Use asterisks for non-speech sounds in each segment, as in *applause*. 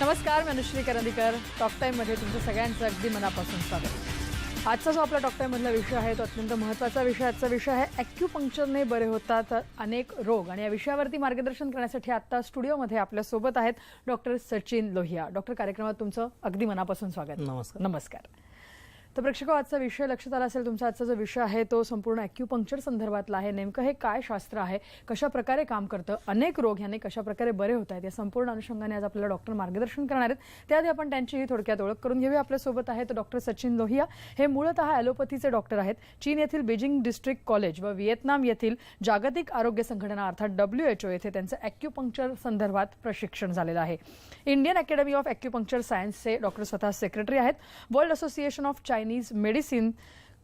नमस्कार मी अनुश्री करंदीकर. टॉक टाईममध्ये तुमचं सगळ्यांचं अगदी मनापासून स्वागत. आजचा जो आपला टॉक टाईममधला विषय आहे तो अत्यंत महत्त्वाचा विषय. आजचा विषय आहे ॲक्युपंक्चरने बरे होतात अनेक रोग. आणि या विषयावरती मार्गदर्शन करण्यासाठी आत्ता स्टुडिओमध्ये आपल्यासोबत आहेत डॉक्टर सचिन लोहिया. डॉक्टर कार्यक्रमात तुमचं अगदी मनापासून स्वागत. नमस्कार. नमस्कार. तर प्रेक्षक आजचा विषय लक्षात आला असेल तुमचा आजचा जो विषय आहे तो संपूर्ण ॲक्युपंक्चर संदर्भातला आहे. नेमकं हे काय शास्त्र आहे? कशा प्रकारे काम करतं? अनेक रोग ह्याने कशा प्रकारे बरे होत आहेत या संपूर्ण अनुषंगाने आज आपल्याला डॉक्टर मार्गदर्शन करणार आहेत. त्याआधी आपण त्यांचीही थोडक्यात ओळख करून घेऊया. आपल्यासोबत आहेत डॉक्टर सचिन लोहिया. हे मूळतः ॲलोपॅथीचे डॉक्टर आहेत. चीन येथील बीजिंग डिस्ट्रिक्ट कॉलेज व व्हिएतनाम येथील जागतिक आरोग्य संघटना अर्थात डब्ल्यू एच ओ येथे त्यांचं ॲक्युपंक्चर संदर्भात प्रशिक्षण झालेलं आहे. इंडियन अकॅडमी ऑफ ॲक्युपंक्चर सायन्सचे डॉक्टर स्वतः सेक्रेटरी आहेत. World association of Chinese medicine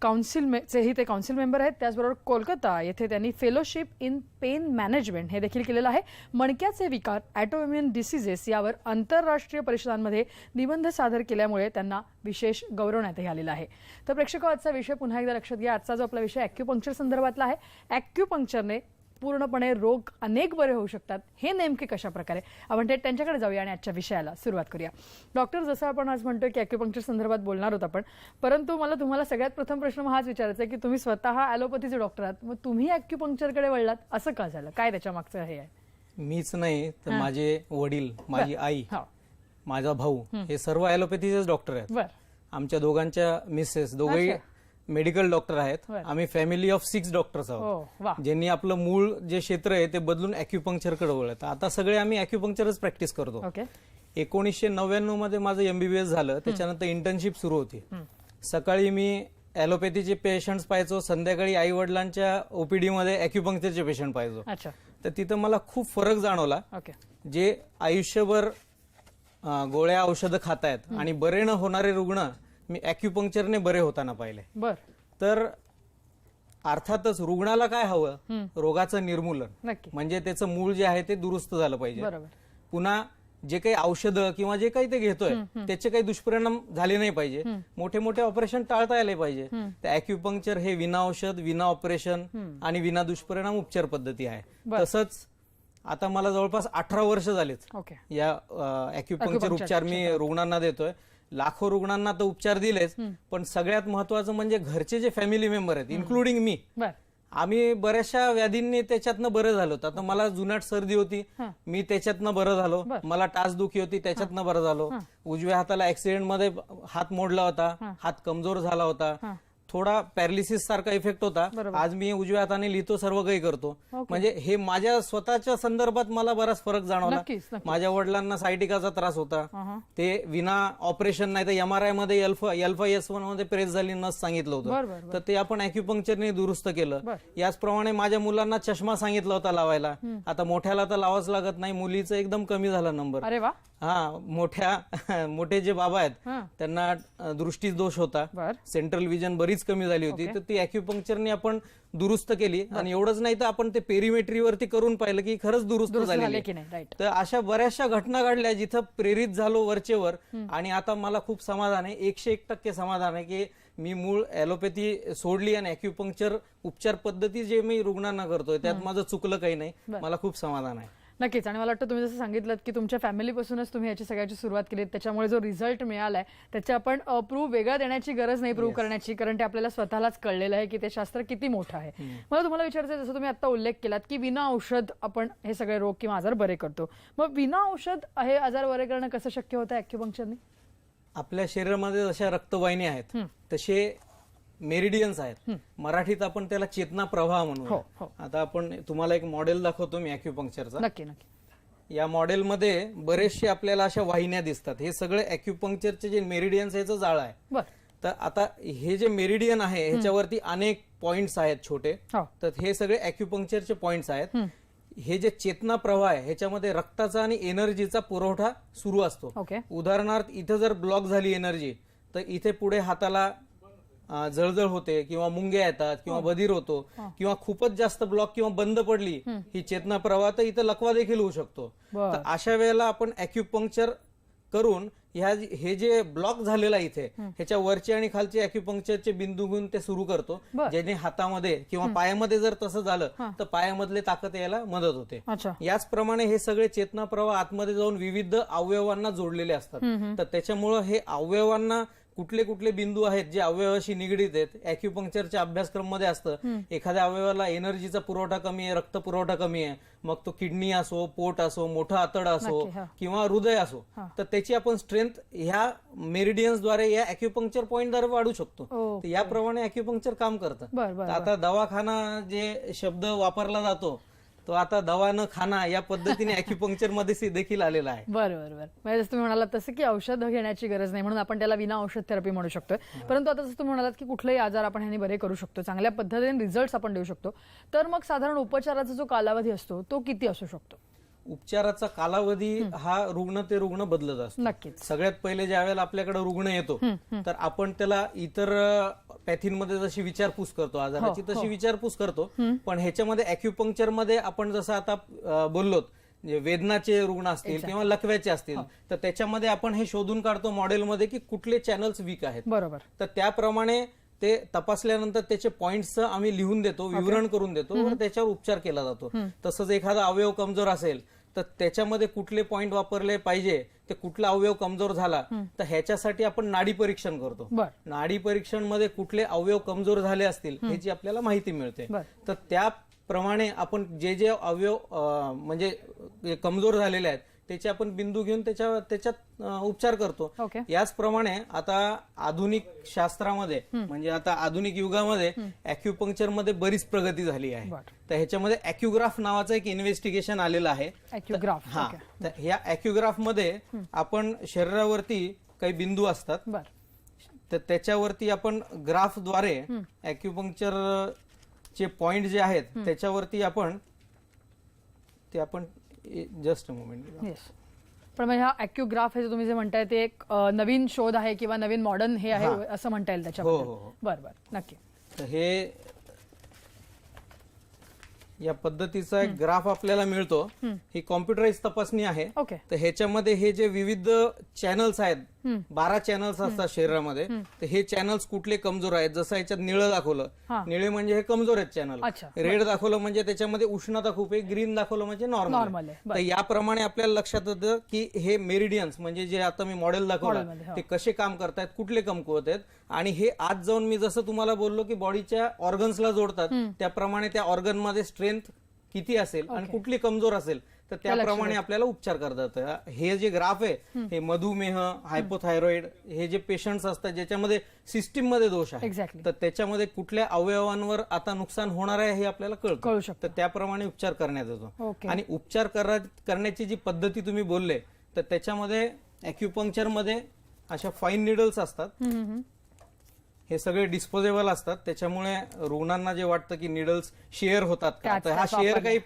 council चेही ते काउन्सिल मेंबर आहेत. त्याचबरोबर कोलकाता येथे त्यांनी फेलोशिप इन पेन मॅनेजमेंट हे देखील केलेलं आहे. मणक्याचे विकार ॲटोइम्युन डिसिजेस यावर आंतरराष्ट्रीय परिषदांमध्ये निबंध सादर केल्यामुळे त्यांना विशेष गौरवण्यातही आलेला आहे. तर प्रेक्षक आजचा विषय पुन्हा एकदा लक्षात घ्या. आजचा जो आपला विषय ॲक्युपंक्चर संदर्भातला आहे. ॲक्युपंक्चरने पूर्णपणे रोग अनेक बरे होऊ शकतात. हे नेमके कशा प्रकारे आपण थेट त्यांच्याकडे जाऊया आणि आजच्या विषयाला सुरुवात करूया. डॉक्टर जसं आपण आज म्हणतोय की ॲक्युपंक्चर संदर्भात बोलणार होत आपण परंतु मला तुम्हाला सगळ्यात प्रथम प्रश्न मग हाच विचारायचा आहे की तुम्ही स्वतः ॲलोपॅथीचे डॉक्टर आहात मग तुम्ही ॲक्युपंक्चरकडे वळलात असं का झालं? काय त्याच्या मागचं हे आहे? मीच नाही तर माझे वडील माझी आई हा. माझा भाऊ हे. सर्व ॲलोपॅथीचेच डॉक्टर आहेत. आमच्या दोघांच्या मिसेस दोघेही. मेडिकल डॉक्टर आहेत. बरं. आम्ही फॅमिली ऑफ सिक्स डॉक्टर्स हो आहोत वा. ज्यांनी आपलं मूळ जे क्षेत्र आहे ते बदलून अॅक्युपंक्चरकडे वळत आता सगळे आम्ही अॅक्युपंक्चरच प्रॅक्टिस करतो. ओके. एकोणीसशे नव्याण्णवमध्ये माझं एमबीबीएस झालं. त्याच्यानंतर इंटर्नशिप सुरू होती. सकाळी मी ॲलोपॅथीचे पेशंट्स पाहायचो. संध्याकाळी आई वडिलांच्या ओपीडी मध्ये अॅक्युपंक्चरचे पेशंट पाहायचो. अच्छा. तर तिथं मला खूप फरक जाणवला. ओके. जे आयुष्यभर अं, गोळ्या औषधं खातायत आणि बरे न होणारे रुग्ण मी अॅक्युपंक्चरने बरे होताना पाहिले. बर. तर अर्थातच रुग्णाला काय हवं? रोगाचं निर्मूलन. म्हणजे त्याचं मूळ जे आहे ते दुरुस्त झालं पाहिजे. पुन्हा जे काही औषधं किंवा जे काही ते घेतोय त्याचे काही दुष्परिणाम झाले नाही पाहिजे. मोठे मोठे ऑपरेशन टाळता आले पाहिजे. तर अॅक्युपंक्चर हे विना औषध विना ऑपरेशन आणि विना दुष्परिणाम उपचार पद्धती आहे. तसंच आता मला जवळपास अठरा वर्ष झालेत. या अॅक्युपंक्चर उपचार मी रुग्णांना देतोय. लाखो रुग्णांना तर उपचार दिलेच पण सगळ्यात महत्वाचं म्हणजे घरचे जे फॅमिली मेंबर आहेत इन्क्लुडिंग मी. आम्ही बऱ्याचशा व्याधींनी त्याच्यातनं बरं झालो आता मला जुनाट सर्दी होती मी त्याच्यातनं बरं झालो. मला टाचदुखी होती त्याच्यातनं बरं झालो. उजव्या हाताला ऍक्सिडेंटमध्ये हात मोडला होता हात कमजोर झाला होता. थोडा पॅरालिसिस सारखा इफेक्ट होता. आज मी उजव्या हाताने लिहितो सर्व काही करतो. म्हणजे हे माझ्या स्वतःच्या संदर्भात मला बराच फरक जाणवला. माझ्या वडिलांना सायटिकाचा त्रास होता. ते विना ऑपरेशन नाही तर एमआरआयमध्ये एल्फा एल्फा एस वनमध्ये प्रेस झाली नस सांगितलं होतं. तर ते आपण अॅक्युपंक्चरने दुरुस्त केलं. याचप्रमाणे माझ्या मुलांना चष्मा सांगितला होता लावायला. आता मोठ्याला तर लावाच लागत नाही मुलीचं एकदम कमी झाला नंबर अरे वा. हा मोठ्या *laughs* मोठे जे बाबा आहेत हा. त्यांना दृष्टी दोष होता. बर. सेंट्रल विजन बरीच कमी झाली होती. तर ती अॅक्युपंक्चरने आपण दुरुस्त केली. आणि एवढंच नाही तर आपण ते पेरिमेट्रीवरती करून पाहिलं की खरंच दुरुस्त झाले आहे. की नाही? राईट तर अशा बऱ्याचशा घटना घडल्या जिथं प्रेरित झालो वरचेवर आणि आता मला खूप समाधान आहे. एकशे एक टक्के समाधान आहे की मी मूळ ॲलोपॅथी सोडली आणि अॅक्युपंक्चर उपचार पद्धती जे मी रुग्णांना करतोय त्यात माझं चुकलं काही नाही. मला खूप समाधान आहे. नक्कीच. आणि मला वाटतं तुम्ही जसं सांगितलं की तुमच्या फॅमिलीपासूनच तुम्ही याची सगळ्याची सुरुवात केली. त्याच्यामुळे जो रिझल्ट मिळालाय त्याचे आपण प्रूव्ह वेगळा देण्याची गरज नाही प्रूव्ह करण्याची कारण ते आपल्याला स्वतःलाच कळलेलं आहे की ते शास्त्र किती मोठं आहे. मला तुम्हाला विचारायचं आहे, जसं तुम्ही आता उल्लेख केलात की विना औषध आपण हे सगळे रोग किंवा आजार बरे करतो. मग विना औषध हे आजार बरे करणं कसं शक्य होतं ॲक्युपंक्चरने आपल्या शरीरामध्ये जशा रक्तवाहिनी आहेत तसे मेरिडियन्स आहेत. मराठीत आपण त्याला चेतना प्रवाह हो, म्हणू हो. आता आपण तुम्हाला एक मॉडेल दाखवतो मी अॅक्युपंक्चरचा नक्की नक्की. या मॉडेलमध्ये बरेचसे आपल्याला अशा वाहिन्या दिसतात. हे सगळे अॅक्युपंक्चरचे जे मेरिडियन्स याचं जाळ आहे. तर आता हे जे मेरिडियन आहे ह्याच्यावरती अनेक पॉइंट्स आहेत छोटे. हो. तर हे सगळे अॅक्युपंक्चरचे पॉइंट्स आहेत. हे जे चेतना प्रवाह आहे ह्याच्यामध्ये रक्ताचा आणि एनर्जीचा पुरवठा सुरू असतो. उदाहरणार्थ इथं जर ब्लॉक झाली एनर्जी तर इथे पुढे हाताला जळजळ होते किंवा मुंग्या येतात किंवा बधीर होतो किंवा खूपच जास्त ब्लॉक किंवा बंद पडली ही चेतना प्रवाह तर इथं लकवा देखील होऊ शकतो. तर अशा वेळेला आपण अॅक्युपंक्चर करून ह्या हे जे ब्लॉक झालेला इथे ह्याच्या वरचे आणि खालचे अॅक्युपंक्चरचे बिंदू घेऊन ते सुरू करतो. ज्याने हातामध्ये किंवा पायामध्ये जर तसं झालं तर पायामधले ताकद यायला मदत होते. याचप्रमाणे हे सगळे चेतना प्रवाह आतमध्ये जाऊन विविध अवयवांना जोडलेले असतात. तर त्याच्यामुळं हे अवयवांना कुठले कुठले बिंदू आहेत जे अवयवाशी निगडीत आहेत? अॅक्युपंक्चरच्या अभ्यासक्रममध्ये असतं. एखाद्या अवयवाला एनर्जीचा पुरवठा कमी आहे रक्त पुरवठा कमी आहे. मग तो किडनी असो पोट असो मोठं आतड असो हा. किंवा हृदय असो तर त्याची आपण स्ट्रेंथ ह्या मेरिडियन्सद्वारे या अॅक्युपंक्चर पॉईंटद्वारे वाढू शकतो. याप्रमाणे अॅक्युपंक्चर काम करतं. आता दवाखाना जे शब्द वापरला जातो तो आता दवा न खाना या पद्धतीने *laughs* अॅक्युपंक्चरमध्ये देखील आलेला आहे. बरं बरं बरं. म्हणजे जसं तुम्ही म्हणालात तसं की औषध घेण्याची गरज नाही म्हणून आपण त्याला विना औषध थेरपी म्हणू शकतोय. परंतु आता जसं तुम्ही म्हणालात की कुठलेही आजार आपण ह्याने बरे करू शकतो चांगल्या पद्धतीने रिझल्ट आपण देऊ शकतो. तर मग साधारण उपचाराचा जो कालावधी असतो तो किती असू शकतो? उपचाराचा कालावधी हा रुग्ण ते रुग्ण बदलत असतो. नक्कीच. सगळ्यात पहिले ज्या वेळेला आपल्याकडे रुग्ण येतो तर आपण त्याला इतर पॅथीनमध्ये जशी विचारपूस करतो आजाराची तशी विचारपूस करतो. पण ह्याच्यामध्ये अॅक्युपंक्चरमध्ये आपण जसं आता बोललोत वेदनाचे रुग्ण असतील किंवा लकव्याचे असतील तर त्याच्यामध्ये आपण हे शोधून काढतो मॉडेलमध्ये की कुठले चॅनल्स वीक आहेत. बरोबर. तर त्याप्रमाणे ते तपासल्यानंतर त्याचे पॉइंट्स आम्ही लिहून देतो विवरण करून देतो त्याच्यावर उपचार केला जातो. तसंच एखादा अवयव कमजोर असेल तर त्याच्यामध्ये कुठले पॉइंट वापरले पाहिजे ते कुठला अवयव कमजोर झाला तर ह्याच्यासाठी आपण नाडी परीक्षण करतो. नाडी परीक्षणमध्ये कुठले अवयव कमजोर झाले असतील ह्याची आपल्याला माहिती मिळते. तर त्याप्रमाणे आपण जे जे अवयव म्हणजे कमजोर झालेले आहेत त्याचे आपण बिंदू घेऊन त्याच्या त्याच्यात उपचार करतो. याचप्रमाणे आता आधुनिक शास्त्रामध्ये म्हणजे आता आधुनिक युगामध्ये अॅक्युपंक्चरमध्ये बरीच प्रगती झाली आहे. तर ह्याच्यामध्ये अॅक्युग्राफ नावाचं एक इन्व्हेस्टिगेशन आलेलं आहे. हा तर ह्या अॅक्युग्राफमध्ये आपण शरीरावरती काही बिंदू असतात. तर त्याच्यावरती आपण ग्राफद्वारे अॅक्युपंक्चर चे पॉइंट जे आहेत त्याच्यावरती आपण ते आपण जस्ट मोमेंट. येस पण मग हा अॅक्युग्राफ हे जे तुम्ही जे म्हणताय ते एक अ, नवीन शोध आहे किंवा नवीन मॉडर्न हे आहे असं म्हणता येईल हो त्याच्याबद्दल हो हो. बर बर. नक्की. तर हे या पद्धतीचा एक ग्राफ आपल्याला मिळतो. ही कॉम्प्युटराइज तपासणी आहे. ओके तर ह्याच्यामध्ये हे जे विविध चॅनल्स आहेत. बारा चॅनल्स असतात शरीरामध्ये. तर हे चॅनल्स कुठले कमजोर आहेत? जसं याच्यात निळं दाखवलं. हा. निळे म्हणजे हे कमजोर आहेत चॅनल. रेड दाखवलं म्हणजे त्याच्यामध्ये उष्णता खूप आहे. ग्रीन दाखवलं म्हणजे नॉर्मल. तर याप्रमाणे आपल्याला लक्षात येतं की हे मेरिडियन्स म्हणजे जे आता मी मॉडेल दाखवलं हो. ते कसे काम करतायत कुठले कमकुवत आहेत? आणि हे आज जाऊन मी जसं तुम्हाला बोललो की बॉडीच्या ऑर्गन्सला जोडतात त्याप्रमाणे त्या ऑर्गनमध्ये स्ट्रेंथ किती असेल आणि कुठली कमजोर असेल तर त्याप्रमाणे आपल्याला उपचार करतात. हे जे ग्राफ आहे हे. मधुमेह हायपोथायरॉइड हे जे पेशंट्स असतात ज्याच्यामध्ये सिस्टीममध्ये दोष आहे तर त्याच्यामध्ये कुठल्या अवयवांवर आता नुकसान होणार आहे हे आपल्याला कळू कळतं शकतं. तर त्याप्रमाणे उपचार करण्यात येतो. आणि उपचार करा- करण्याची जी पद्धती तुम्ही बोलले तर त्याच्यामध्ये अॅक्युपंक्चरमध्ये अशा फाईन निडल्स असतात. हे सगळे डिस्पोजेबल असतात. त्याच्यामुळे रुग्णांना जे वाटतं की निडल्स शेअर होतात का तर हा शेअर. काही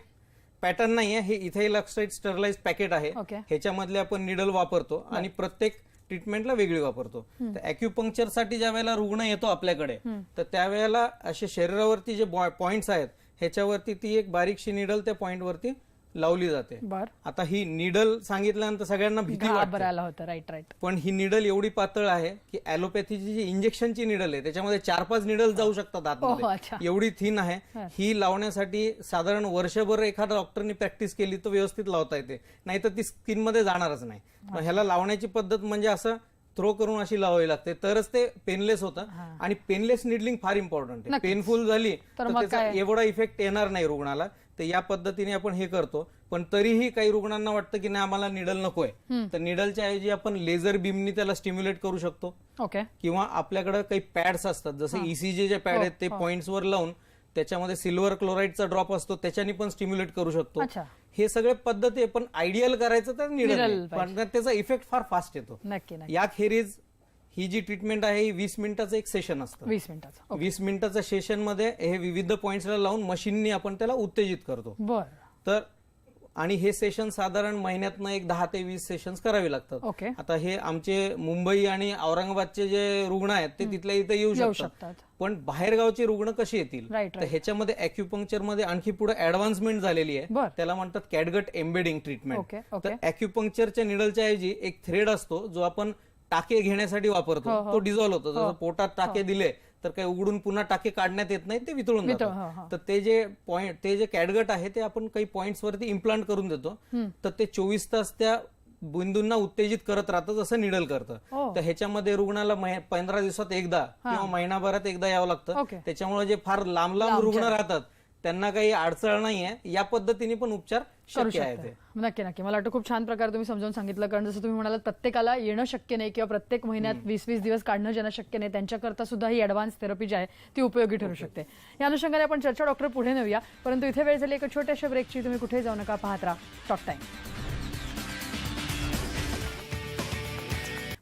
पॅटर्न नाहीये. हे इथे लक्साईड स्टरलाइज पॅकेट आहे. ह्याच्यामधले आपण निडल वापरतो आणि प्रत्येक ट्रीटमेंटला वेगळी वापरतो. तर अॅक्युपंक्चरसाठी ज्या वेळेला रुग्ण येतो आपल्याकडे तर त्यावेळेला असे शरीरावरती जे पॉइंट्स आहेत ह्याच्यावरती ती एक बारीकशी निडल त्या पॉइंट वरती लावली जाते. बर. आता ही निडल सांगितल्यानंतर सगळ्यांना भीती वाटते. घाबरायला होतं. राईट राईट पण ही निडल एवढी पातळ आहे की ऍलोपॅथीची जी इंजेक्शनची निडल आहे त्याच्यामध्ये चार पाच निडल जाऊ शकतात ओह, आतमध्ये. एवढी थीन आहे. हा. लावण्यासाठी साधारण वर्षभर एखाद्या डॉक्टरनी प्रॅक्टिस केली तर व्यवस्थित लावता येते. नाही तर ती स्किनमध्ये जाणारच नाही. मग ह्याला लावण्याची पद्धत म्हणजे असं थ्रो करून अशी लावावी लागते. तरच ते पेनलेस होतं. आणि पेनलेस निडलिंग फार इम्पॉर्टंट आहे. पेनफुल झाली तर तर मग त्याचा काय? एवढा इफेक्ट येणार नाही रुग्णाला. तर या पद्धतीने आपण हे करतो. पण तरीही काही रुग्णांना वाटतं की नाही आम्हाला निडल नकोय. तर निडलच्या ऐवजी आपण लेझर बीमनी त्याला स्टिम्युलेट करू शकतो. ओके. किंवा आपल्याकडे काही पॅड्स असतात जसे ईसीजी जे पॅड हो, आहेत ते पॉइंट्स वर लावून त्याच्यामध्ये सिल्वर क्लोराईडचा ड्रॉप असतो त्याच्याने पण स्टिम्युलेट करू शकतो. हे सगळे पद्धती पण आयडियल करायचं तर निडल. पण त्याचा इफेक्ट फार फास्ट येतो. याखेरीज ही जी ट्रीटमेंट आहे ही वीस मिनिटाचं एक सेशन असतं. वीस मिनिटाचा वीस मिनिटाच्या सेशनमध्ये हे विविध पॉइंट्सला लावून मशीननी आपण त्याला उत्तेजित करतो. बर. तर आणि हे सेशन साधारण महिन्यातनं एक दहा ते वीस सेशन्स करावे लागतात. ओके. आता हे आमचे मुंबई आणि औरंगाबादचे जे रुग्ण आहेत ते तिथल्या इथे येऊ येऊ शकतात. शकतात. पण बाहेरगावचे रुग्ण कसे येतील? Right, तर ह्याच्यामध्ये अॅक्युपंक्चरमध्ये आणखी पुढे ऍडव्हान्समेंट झालेली आहे. त्याला म्हणतात catgut embedding treatment okay okay. तर अॅक्युपंक्चरच्या निडलच्या ऐवजी एक थ्रेड असतो जो आपण टाके घेण्यासाठी वापरतो. हो, हो. तो डिझॉल्व्ह होतो. जसं पोटात टाके दिले तर काही उघडून पुन्हा टाके काढण्यात येत नाही ते वितळून हो, हो. तर ते जे पॉइंट ते जे कॅडगट आहे ते आपण काही पॉइंट्स वरती इम्प्लांट करून देतो. तर ते चोवीस तास त्या बिंदूंना उत्तेजित करत राहतं जसं निडल करतं. ओ. तर ह्याच्यामध्ये रुग्णाला मह- पंधरा दिवसात एकदा किंवा महिनाभरात एकदा यावं लागतं. ओके. त्याच्यामुळे जे फार लांब लांब रुग्ण राहतात त्यांना काही अडचण नाहीये. या पद्धतीने पण उपचार करू शक्य आहे ते. शकता नक्की नक्की. मला वाटतं खूप छान प्रकारे तुम्ही समजावून सांगितलं. कारण जसं तुम्ही म्हणालात प्रत्येकाला येणं शक्य नाही किंवा प्रत्येक महिन्यात वीस वीस दिवस काढणं ज्यांना शक्य नाही त्यांच्याकरता सुद्धा ही ऍडव्हान्स थेरपी जी आहे ती उपयोगी ठरू शकते. या अनुषंगाने आपण चर्चा डॉक्टर पुढे नेऊया. परंतु इथे वेळ झाली एका छोट्याशा ब्रेकची तुम्ही कुठेही जाऊ नका पाहत राहा. टॉक टाईम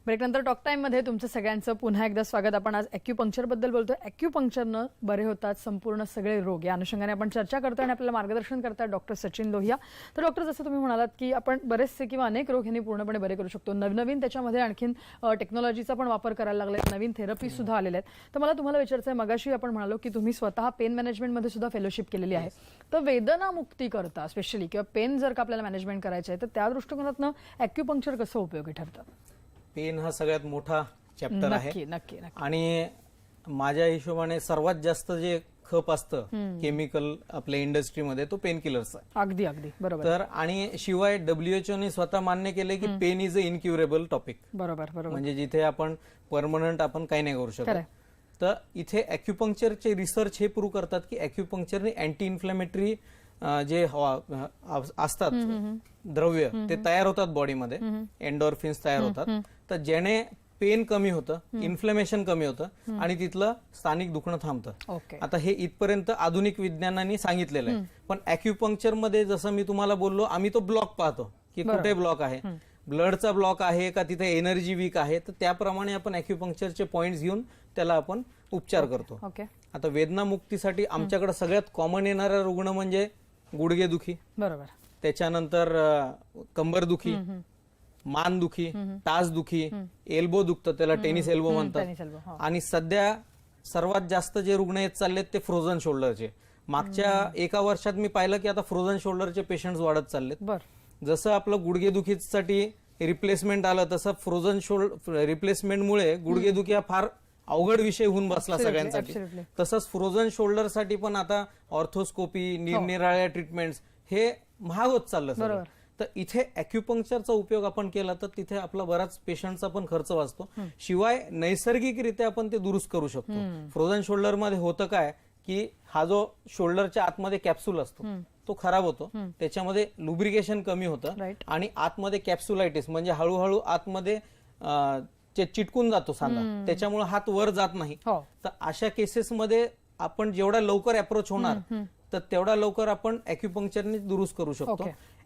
ब्रेकनंतर टॉक टाईममध्ये तुमचं सगळ्यांचं पुन्हा एकदा स्वागत. आपण आज अॅक्युपंक्चर बोलतो बोलतोय. अॅक्युपंक्चरनं बरे होतात संपूर्ण सगळे रोग. या अनुषंगाने आपण चर्चा करतो आणि आपल्याला मार्गदर्शन करतात डॉक्टर सचिन लोहिया. तर डॉक्टर जसं तुम्ही म्हणालात की आपण बरेचसे किंवा अनेक रोग यांनी पूर्णपणे बरे करू शकतो. नवनवीन त्याच्यामध्ये आणखीन टेक्नॉलॉजीचा पण वापर करायला लागलाय नवीन थेरपी सुद्धा आलेल्या आहेत. तर मला तुम्हाला विचारायचं आहे मगाशी आपण म्हणालो की तुम्ही स्वतः पेन मॅनेजमेंटमध्ये सुद्धा फेलोशिप केलेली आहे. तर वेदना मुक्ती करता स्पेशली किंवा पेन जर का आपल्याला मॅनेजमेंट करायचं आहे तर त्या दृष्टिकोनातनं अॅक्युपंक्चर कसं उपयोगी ठरतं? पेन हा सगळ्यात मोठा चॅप्टर आहे. नक्की नक्की नक्की. आणि माझ्या हिशोबाने सर्वात जास्त जे खप असतं केमिकल आपल्या इंडस्ट्रीमध्ये तो पेन किलरचा अगदी अगदी. बरोबर. तर आणि शिवाय डब्ल्यूएचओ ने स्वतः मान्य केले की pain is a incurable topic बरोबर बरोबर. म्हणजे जिथे आपण परमनंट आपण काही नाही करू शकत. तर इथे अॅक्युपंक्चरचे रिसर्च हे प्रूव्ह करतात की अॅक्युपंक्चरने अँटी इन्फ्लेमेटरी जे असतात द्रव्य ते तयार होतात बॉडीमध्ये. एन्डॉर्फिन्स तयार होतात. तर ज्याने पेन कमी होतं इन्फ्लेमेशन कमी होतं आणि तिथलं स्थानिक दुखणं थांबतं. ओके. आता हे इथपर्यंत आधुनिक विज्ञानाने सांगितलेलं आहे. पण अॅक्युपंक्चरमध्ये जसं मी तुम्हाला बोललो आम्ही तो ब्लॉक पाहतो की कुठे ब्लॉक आहे. ब्लडचा ब्लॉक आहे का तिथे एनर्जी वीक आहे? तर त्याप्रमाणे आपण अॅक्युपंक्चरचे पॉइंट्स घेऊन त्याला आपण उपचार करतो. आता वेदना मुक्तीसाठी आमच्याकडे सगळ्यात कॉमन येणारा रुग्ण म्हणजे गुडघेदुखी बरोबर. त्याच्यानंतर कंबरदुखी मानदुखी टाचदुखी एल्बो दुखतं त्याला टेनिस एल्बो म्हणतात. हो. आणि सध्या सर्वात जास्त जे रुग्ण येत चाललेत ते फ्रोझन शोल्डरचे मागच्या एका वर्षात मी पाहिलं की आता फ्रोझन शोल्डरचे पेशंट वाढत चाललेत. बर. जसं आपलं गुडघेदुखीसाठी रिप्लेसमेंट आलं तसं फ्रोझन शोल्ड रिप्लेसमेंटमुळे गुडघेदुखी हा फार अवघड विषय होऊन बसला सगळ्यांसाठी. absolutely. तसंच फ्रोझन शोल्डरसाठी पण आता ऑर्थोस्कोपी निरनिराळ्या ट्रीटमेंट्स हे महाग होत चाललं सगळं. बरोबर. तर इथे अॅक्युपंक्चरचा उपयोग आपण केला तर तिथे आपला बराच पेशंटचा पण खर्च वाचतो. शिवाय नैसर्गिकरित्या आपण ते दुरुस्त करू शकतो. फ्रोझन शोल्डरमध्ये होतं काय की हा जो शोल्डरच्या आतमध्ये कॅप्सूल असतो तो खराब होतो. त्याच्यामध्ये लुब्रिकेशन कमी होतं Right. आणि आतमध्ये कॅप्सुलायटिस म्हणजे हळूहळू आतमध्ये अं, चिटकून जातो सांधा त्याच्यामुळे हात वर जात नाही. हो. तर अशा केसेसमध्ये आपण जेवढा लवकर अप्रोच होणार तर तेवढा लवकर आपण अॅक्युपंक्चरने दुरुस्त करू शकतो.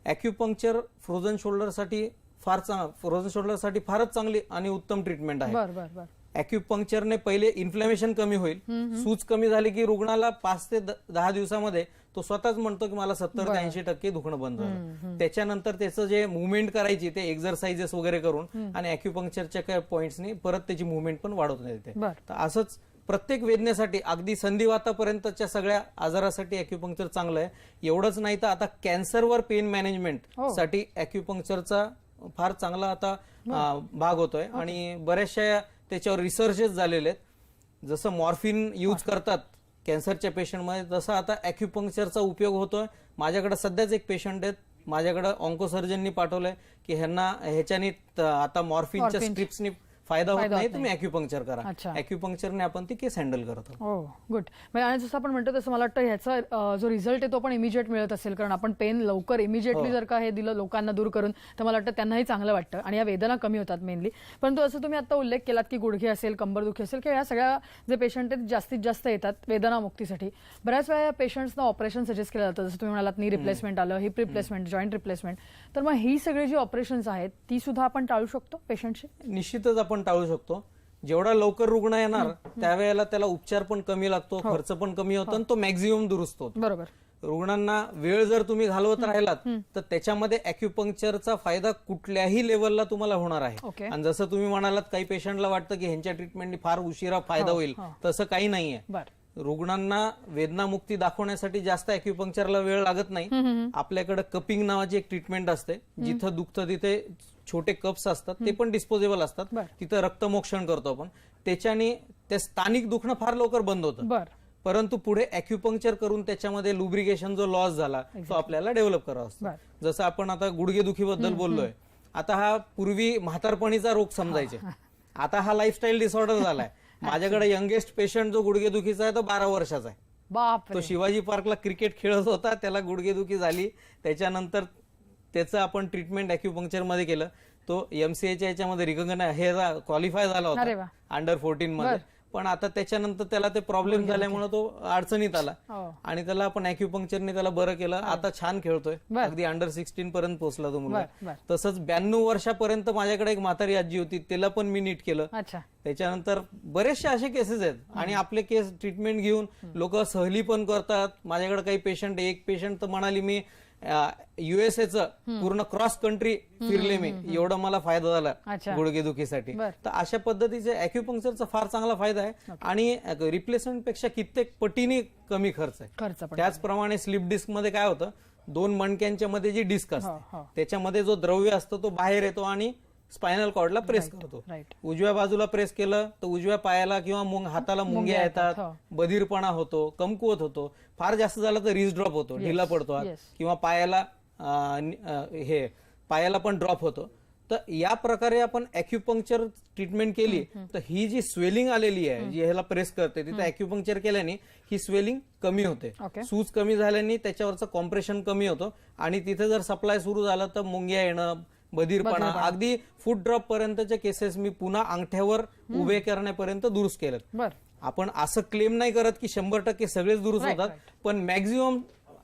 अॅक्युपंक्चर फ्रोझन शोल्डरसाठी फार फ्रोझन शोल्डरसाठी फारच चांगली आणि उत्तम ट्रीटमेंट आहे. अॅक्युपंक्चरने पहिले इन्फ्लेमेशन कमी होईल. सूज कमी झाली की रुग्णाला पाच ते दहा दिवसामध्ये तो स्वतःच म्हणतो की मला सत्तर ते ऐंशी टक्के दुखणं बंद झालं. त्याच्यानंतर त्याचं जे मुवमेंट करायची ते एक्झरसाइजेस वगैरे करून आणि अॅक्युपंक्चरच्या काही पॉइंट्सनी परत त्याची मुवमेंट पण वाढवता येते. तर असंच प्रत्येक वेदनेसाठी अगदी संधिवातापर्यंतच्या सगळ्या आजारासाठी अॅक्युपंक्चर चांगलं आहे. एवढंच नाही तर आता कॅन्सरवर पेन मॅनेजमेंट. साठी अॅक्युपंक्चरचा फार चांगला आता भाग होतोय. आणि बऱ्याचशा त्याच्यावर रिसर्चेस झालेले आहेत. जसं मॉर्फिन यूज करतात कॅन्सरच्या पेशंटमध्ये तसं आता अॅक्युपंक्चरचा उपयोग होतोय. माझ्याकडे सध्याच एक पेशंट आहेत. माझ्याकडे ऑन्कोसर्जननी पाठवलंय की ह्यांना ह्याच्यानी आता मॉर्फिनच्या. स्ट्रिप्सनी फायदा होत नाही तुम्ही अॅक्युपंक्चर करा. अॅक्युपंक्चरने आपण ती केस हँडल करतो हो गुड आणि जसं आपण म्हणतो तसं मला वाटतं ह्याचा जो रिझल्ट आहे तो पण इमिजिएट मिळत असेल कारण आपण पेन लवकर इमिजिएटली हो. जर का हे दिलं लोकांना दूर करून तर मला वाटतं त्यांनाही चांगलं वाटतं. आणि या वेदना कमी होतात मेनली परंतु असं तुम्ही आता उल्लेख केलात की गुडघे असेल कंबरदुखी असेल किंवा या सगळ्या जे पेशंट आहेत जास्तीत जास्त येतात वेदना मुक्तीसाठी. बऱ्याच वेळा या पेशंट्सना ऑपरेशन सजेस्ट केलं जातं. जसं तुम्ही म्हणालात नी रिप्लेसमेंट आलं हिप रिप्लेसमेंट जॉईंट रिप्लेसमेंट तर मग ही सगळी जी ऑपरेशन्स आहेत ती सुद्धा आपण टाळू शकतो पेशंटची निश्चितच आपण टाळू शकतो. जेवढा लवकर रुग्ण येणार त्यावेळेला त्याला उपचार पण कमी लागतो हो. खर्च पण कमी होतो आणि तो मॅक्झिमम दुरुस्त होतो. बरोबर. रुग्णांना वेळ जर तुम्ही घालवत राहिलात तर त्याच्यामध्ये अॅक्युपंक्चरचा फायदा कुठल्याही लेवलला तुम्हाला होणार आहे. आणि जसं तुम्ही म्हणालात काही पेशंटला वाटतं की ह्यांच्या ट्रीटमेंटनी फार उशिरा फायदा होईल. तसं काही नाहीये. रुग्णांना वेदनामुक्ती दाखवण्यासाठी जास्त अॅक्युपंक्चरला वेळ लागत नाही. आपल्याकडे कपिंग नावाची एक ट्रीटमेंट असते. जिथं दुखतं तिथे छोटे कप्स असतात ते पण डिस्पोजेबल असतात. तिथं रक्तमोक्षण करतो आपण. त्याच्याने ते स्थानिक दुखणं फार लवकर बंद होतं. परंतु पुढे अॅक्युपंक्चर करून त्याच्यामध्ये लुब्रिकेशन जो लॉस झाला तो आपल्याला डेव्हलप करावा असतो. जसं आपण आता गुडघेदुखीबद्दल बोललोय. आता हा पूर्वी म्हातारपणीचा रोग समजायचे. आता हा लाईफस्टाईल डिसऑर्डर झालाय. *laughs* माझ्याकडे यंगेस्ट पेशंट जो गुडघेदुखीचा आहे तो बारा वर्षाचा आहे. तो शिवाजी पार्कला क्रिकेट खेळत होता त्याला गुडघेदुखी झाली. त्याच्यानंतर त्याचं आपण ट्रीटमेंट अॅक्युपंक्चरमध्ये केलं. तो एमसीएच्या याच्यामध्ये रिकग्नाय हे क्वालिफाय झाला होता. अंडर फोर्टीन मध्ये. पण आता त्याच्यानंतर त्याला ते प्रॉब्लेम झाल्यामुळे तो अडचणीत आला. हो. आणि त्याला आपण अॅक्युपंक्चरने त्याला बरं केलं. आता छान खेळतोय. अगदी अंडर सिक्स्टीन पर्यंत पोहोचला तो मुलगा. तसंच ब्याण्णव वर्षापर्यंत माझ्याकडे एक म्हातारी आजी होती. तिला पण मी नीट केलं. त्याच्यानंतर बरेचसे असे केसेस आहेत. आणि आपले केस ट्रीटमेंट घेऊन लोक सहली पण करतात. माझ्याकडे काही पेशंट एक पेशंट तर म्हणाली मी युएसएचं पूर्ण क्रॉस कंट्री फिरले मी. एवढा मला फायदा झाला. गुडघेदुखीसाठी. तर अशा पद्धतीचे अॅक्युपंक्चरचा फार चांगला फायदा आहे. आणि रिप्लेसमेंटपेक्षा कित्येक पटीने कमी खर्च आहे. त्याचप्रमाणे स्लिप डिस्कमध्ये काय होतं दोन मणक्यांच्या मध्ये जी डिस्क हो असते हो. त्याच्यामध्ये जो द्रव्य असतो तो बाहेर येतो आणि स्पायनल कॉर्डला प्रेस करतो. उजव्या बाजूला प्रेस केलं तर उजव्या पायाला किंवा मुंग हाताला मुंग्या येतात हो. बधीरपणा होतो कमकुवत होतो. फार जास्त झालं तर रिज ड्रॉप होतो ढिला पडतो. किंवा पायाला हे पायाला पण ड्रॉप होतो. तर या प्रकारे आपण अॅक्युपंक्चर ट्रीटमेंट केली तर ही जी स्वेलिंग आलेली आहे जी ह्याला प्रेस करते तिथे अॅक्युपंक्चर केल्याने ही स्वेलिंग कमी होते. ओके. सूज कमी झाल्याने त्याच्यावरचं कॉम्प्रेशन कमी होतं. आणि तिथे जर सप्लाय सुरू झाला तर मुंग्या येणं बधीरपणा. अगदी फूट ड्रॉप पर्यंतचे केसेस मी पुन्हा अंगठ्यावर उभे करण्यापर्यंत दुरुस्त केलं आपण असं क्लेम नाही करत की शंभर टक्के सगळेच दुरुस्त होतात पण मॅक्झिमम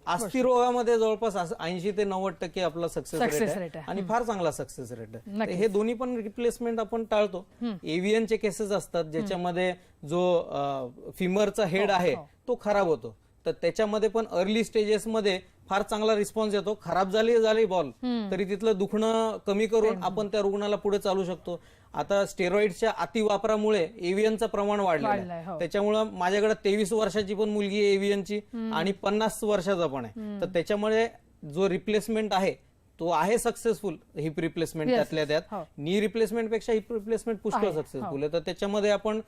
अस्थिरोगामध्ये जवळपास ऐंशी ते नव्वद टक्के आपला सक्सेस रेट आहे. आणि फार चांगला सक्सेस रेट आहे. हे दोन्ही पण रिप्लेसमेंट आपण टाळतो. एव्हियनचे केसेस असतात ज्याच्यामध्ये जो फिमरचा हेड आहे तो खराब होतो. तर त्याच्यामध्ये पण अर्ली स्टेजेसमध्ये फार चांगला रिस्पॉन्स येतो. खराब झाली झाली बॉल तरी तिथलं दुखणं कमी करून आपण त्या रुग्णाला पुढे चालू शकतो. आता स्टेरॉइडच्या अतिवापरामुळे एव्हियनचं प्रमाण वाढलेलं वाढलंय, हो. आहे त्याच्यामुळं माझ्याकडे तेवीस वर्षाची पण मुलगी आहे एव्हियनची आणि पन्नास वर्षाचा पण आहे. तर त्याच्यामुळे जो रिप्लेसमेंट आहे तो आहे सक्सेसफुल हिप रिप्लेसमेंट त्यातल्या हो. त्यात नी रिप्लेसमेंटपेक्षा हिप रिप्लेसमेंट पुष्कळ आहे, हो. सक्सेसफुल आहे. तर त्याच्यामध्ये आपण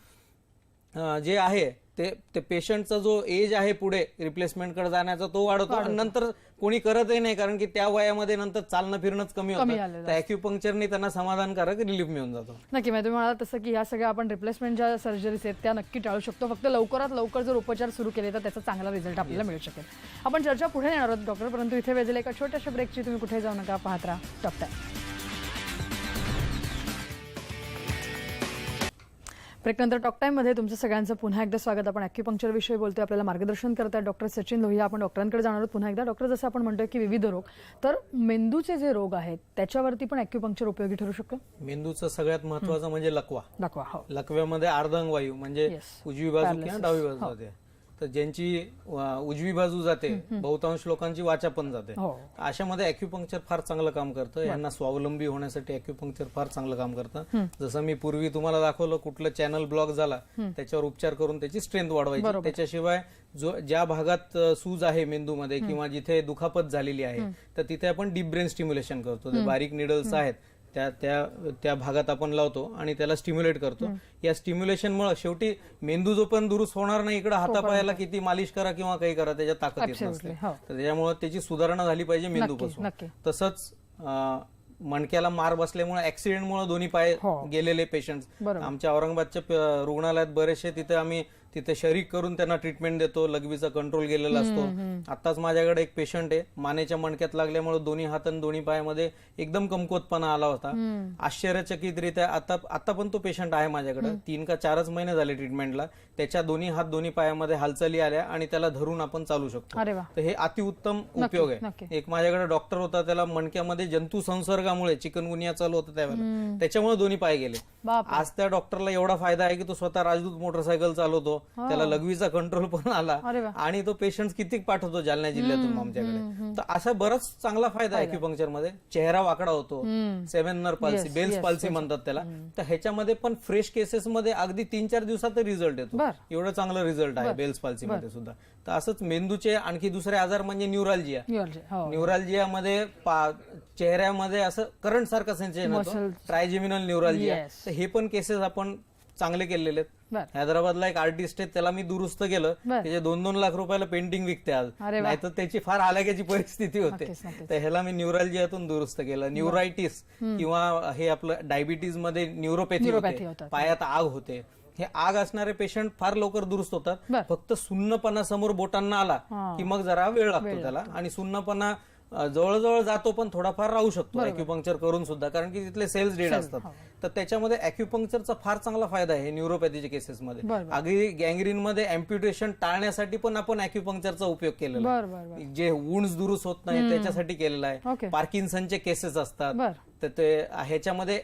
जे आहे ते ते पेशंटचा जो एज आहे पुढे रिप्लेसमेंटकडे जाण्याचा तो वाढवतो आणि नंतर कोणी करतही नाही कारण की त्या वयामध्ये नंतर चालणं फिरणंच कमी होतं. आलेलं तर अॅक्युपंक्चरने त्यांना समाधानकारक रिलीफ मिळून जातो. नक्की म्हणजे तुम्ही म्हणाला तसं की ह्या सगळ्या आपण रिप्लेसमेंट ज्या सर्जरीज आहेत त्या नक्की टाळू शकतो. फक्त लवकरात लवकर जर उपचार सुरू केले तर त्याचा चांगला रिझल्ट आपल्याला मिळू शकेल. आपण चर्चा पुढे येणार आहोत डॉक्टर परंतु इथे वेळेला एका छोट्याशा ब्रेकची तुम्ही कुठे जाऊ नका पाहत राहा. डॉक्टर ब्रेकनंतर टॉक टाईममध्ये तुमचं सगळ्यांचं पुन्हा एकदा स्वागत. आपण अॅक्युपंक्चर विषयी बोलतोय. आपल्याला मार्गदर्शन करतात डॉक्टर सचिन लोहिया. आपण डॉक्टरांकडे जाणार आहोत पुन्हा एकदा. डॉक्टर जसं आपण म्हणतोय की विविध रोग तर मेंदूचे जे रोग आहेत त्याच्यावरती पण अॅक्युपंक्चर उपयोगी ठरू शकतं? मेंदूचं सगळ्यात महत्वाचं म्हणजे लकवा. दाखवा हो. लकव्यामध्ये अर्धांग वायू म्हणजे Yes. उजवी बाजू किंवा Paralysis. डावी बाजू जाते तर ज्यांची उजवी बाजू जाते बहुतांश लोकांची वाचा पण जाते. हो. अशामध्ये अॅक्युपंक्चर फार चांगलं काम करतं. यांना स्वावलंबी होण्यासाठी अॅक्युपंक्चर फार चांगलं काम करतं. जसं मी पूर्वी तुम्हाला दाखवलं कुठलं चॅनल ब्लॉक झाला त्याच्यावर उपचार करून त्याची स्ट्रेंथ वाढवायची. त्याच्याशिवाय जो ज्या भागात सूज आहे मेंदूमध्ये किंवा जिथे दुखापत झालेली आहे तर तिथे आपण डीप ब्रेन स्टिम्युलेशन करतो. बारीक निडल्स आहेत त्या त्या त्या भागात आपण लावतो आणि त्याला स्टिम्युलेट करतो या स्टिम्युलेशनमुळे शेवटी मेंदू जो पण दुरुस्त होणार नाही इकडे हातापायाला किती मालिश करा किंवा काही करा त्याच्यात ताकद येत नसते हो. तर त्याच्यामुळे त्याची सुधारणा झाली पाहिजे मेंदूपासून. तसंच मणक्याला मार बसल्यामुळे ऍक्सिडेंटमुळे दोन्ही पाय हो. गेलेले पेशंट. आमच्या औरंगाबादच्या रुग्णालयात बरेचसे तिथे आम्ही तिथे शरीक करून त्यांना ट्रीटमेंट देतो लघवीचा कंट्रोल गेलेला असतो. आताच माझ्याकडे एक पेशंट आहे. मानेच्या मणक्यात लागल्यामुळे दोन्ही हात आणि दोन्ही पायामध्ये एकदम कमकुवतपणा आला होता. आश्चर्यचकितरित्या आता आता पण तो पेशंट आहे माझ्याकडे. तीन का चारच महिने झाले ट्रीटमेंटला त्याच्या दोन्ही हात दोन्ही पायामध्ये हालचाली आल्या आणि त्याला धरून आपण चालू शकतो. तर हे अतिउत्तम उपयोग. आहे. एक माझ्याकडे डॉक्टर होता त्याला मणक्यामध्ये जंतू संसर्गामुळे चिकनगुनिया चालू होता त्यावेळेला. त्याच्यामुळे दोन्ही पाय गेले. आज त्या डॉक्टरला एवढा फायदा आहे की तो स्वतः राजदूत मोटरसायकल चालवतो त्याला लघवीचा कंट्रोल पण आला. आणि तो पेशंट किती पाठवतो जालना जिल्ह्यातून आमच्याकडे? तर असा बराच चांगला फायदा आहे मध्ये. चेहरा वाकडा होतो. सेव्हनर पाल्सी बेल्स पाल्सी म्हणतात त्याला. तर ह्याच्यामध्ये पण फ्रेश केसेस मध्ये अगदी तीन चार दिवसात रिझल्ट येतो. एवढं चांगलं रिझल्ट आहे बेल्स पाल्सी मध्ये सुद्धा. तर असंच मेंदूचे आणखी दुसरे आजार म्हणजे न्यूरालजिया हो. न्यूरालजिया मध्ये चेहऱ्यामध्ये असं करंट सारखं सेन्सेशन होतं. Trigeminal neuralgia Yes. तर हे पण केसेस आपण चांगले केलेले आहेत. हैदराबादला एक आर्टिस्ट आहे त्याला मी दुरुस्त केलं. त्याचे दोन दोन लाख रुपयाला पेंटिंग विकते आज. अरे वा. नाही तर त्याची फार आल्याची परिस्थिती होते. तर ह्याला मी न्यूरॉलजियातून दुरुस्त केलं. न्यूरायटिस किंवा हे आपलं डायबिटीजमध्ये न्यूरोपॅथी होते. पायात आग होते. हे आग असणारे पेशंट फार लवकर दुरुस्त होतात. फक्त सुन्नपणा समोर बोटांना आला. की मग जरा वेळ लागतो त्याला. आणि सुन्नपणा जवळजवळ जातो पण थोडाफार राहू शकतो. अॅक्युपंक्चर करून सुद्धा. कारण की तिथले सेल्स डेड असतात. हो. तर त्याच्यामध्ये अॅक्युपंक्चरचा फार चांगला फायदा आहे न्यूरोपॅथीच्या केसेसमध्ये. अगदी गँग्रीन मध्ये अम्प्युटेशन टाळण्यासाठी पण आपण अॅक्युपंक्चरचा उपयोग केलेला आहे. जे वुंड्स दुरुस्त होत नाही त्याच्यासाठी केलेला. आहे. पार्किन्सनचे केसेस असतात. तर ते ह्याच्यामध्ये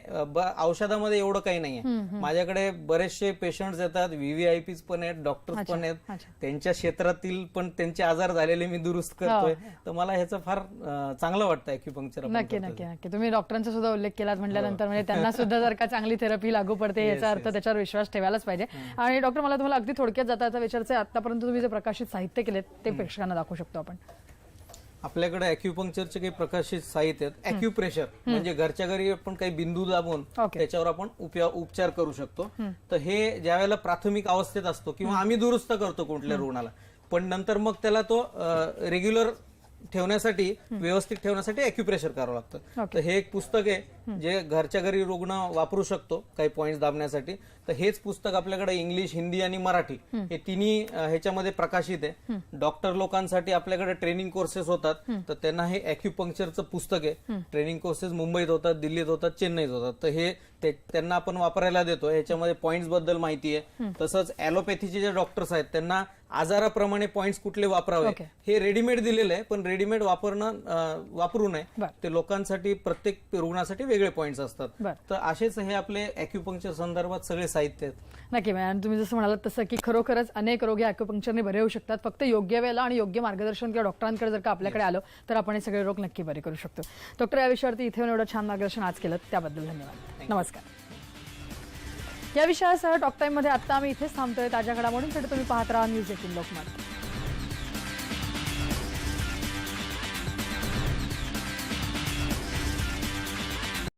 औषधामध्ये एवढं काही नाहीये. माझ्याकडे बरेचसे पेशंट्स येतात व्हीव्हीआयपीज पण आहेत डॉक्टर्स पण आहेत. त्यांच्या क्षेत्रातील पण त्यांचे आजार झालेले मी दुरुस्त करतोय. तर मला ह्याचं फार चांगलं वाटतं अॅक्युपंक्चर नक्की नक्की नक्की. तुम्ही डॉक्टरांचा सुद्धा उल्लेख केलात म्हटल्यानंतर म्हणजे त्यांना सुद्धा जर का चांगली थेरपी लागू पडते याचा अर्थ त्याच्यावर विश्वास ठेवायलाच पाहिजे. आणि डॉक्टर मला तुम्हाला अगदी थोडक्यात जाता विचारायचं आहे, आतापर्यंत तुम्ही जे प्रकाशित साहित्य केलेत ते प्रेक्षकांना दाखवू शकतो आपण. आपल्याकडे अॅक्युपंक्चरचे काही प्रकाशित साहित्य आहेत. अॅक्युप्रेशर म्हणजे घरच्या घरी आपण काही बिंदू दाबून. त्याच्यावर आपण उपया- उपचार करू शकतो. तर हे ज्या वेळेला प्राथमिक अवस्थेत असतो किंवा आम्ही दुरुस्त करतो कुठल्या रुग्णाला. पण नंतर मग त्याला तो रेग्युलर ठेवण्यासाठी व्यवस्थित ठेवण्यासाठी अॅक्युप्रेशर करावं लागतं. तर हे एक पुस्तक आहे जे घरच्या घरी रुग्ण वापरू शकतो काही पॉइंट दाबण्यासाठी. तर हेच पुस्तक आपल्याकडे इंग्लिश हिंदी आणि मराठी हे तिन्ही ह्याच्यामध्ये प्रकाशित आहे. डॉक्टर लोकांसाठी आपल्याकडे ट्रेनिंग कोर्सेस होतात. तर त्यांना हे अॅक्युपंक्चरचं पुस्तक आहे. ट्रेनिंग कोर्सेस मुंबईत होतात दिल्लीत होतात चेन्नईत होतात. तर हे त्यांना आपण वापरायला देतो. ह्याच्यामध्ये पॉइंट्सबद्दल माहिती आहे. तसंच ॲलोपॅथीचे जे डॉक्टर्स आहेत त्यांना आजाराप्रमाणे पॉइंट्स कुठले वापरावे. हे रेडीमेड दिलेलं आहे. पण रेडीमेड वापरणं वापरू नये. ते लोकांसाठी प्रत्येक रुग्णासाठी वेगळे पॉइंट्स असतात. तर असेच हे आपले अॅक्युपंक्चर संदर्भात सगळे साहित्य आहेत. नक्की मॅम आणि तुम्ही जसं म्हणालात तसं की खरोखरच अनेक रोग हे अॅक्युपंक्चरने बरे होऊ शकतात. फक्त योग्य वेळेला आणि योग्य मार्गदर्शन किंवा डॉक्टरांकडे जर का आपल्याकडे आलं तर आपण हे सगळे रोग नक्की बरे करू शकतो. डॉक्टर या विषयावरती इथे येऊन एवढं छान मार्गदर्शन आज केलं त्याबद्दल धन्यवाद. नमस्कार. या विषयासह टॉक टाईममध्ये आत्ता आम्ही इथेच थांबतोय. ताज्या घडामोडींसाठी तुम्ही पाहत राहा न्यूज एटीन लोकमत.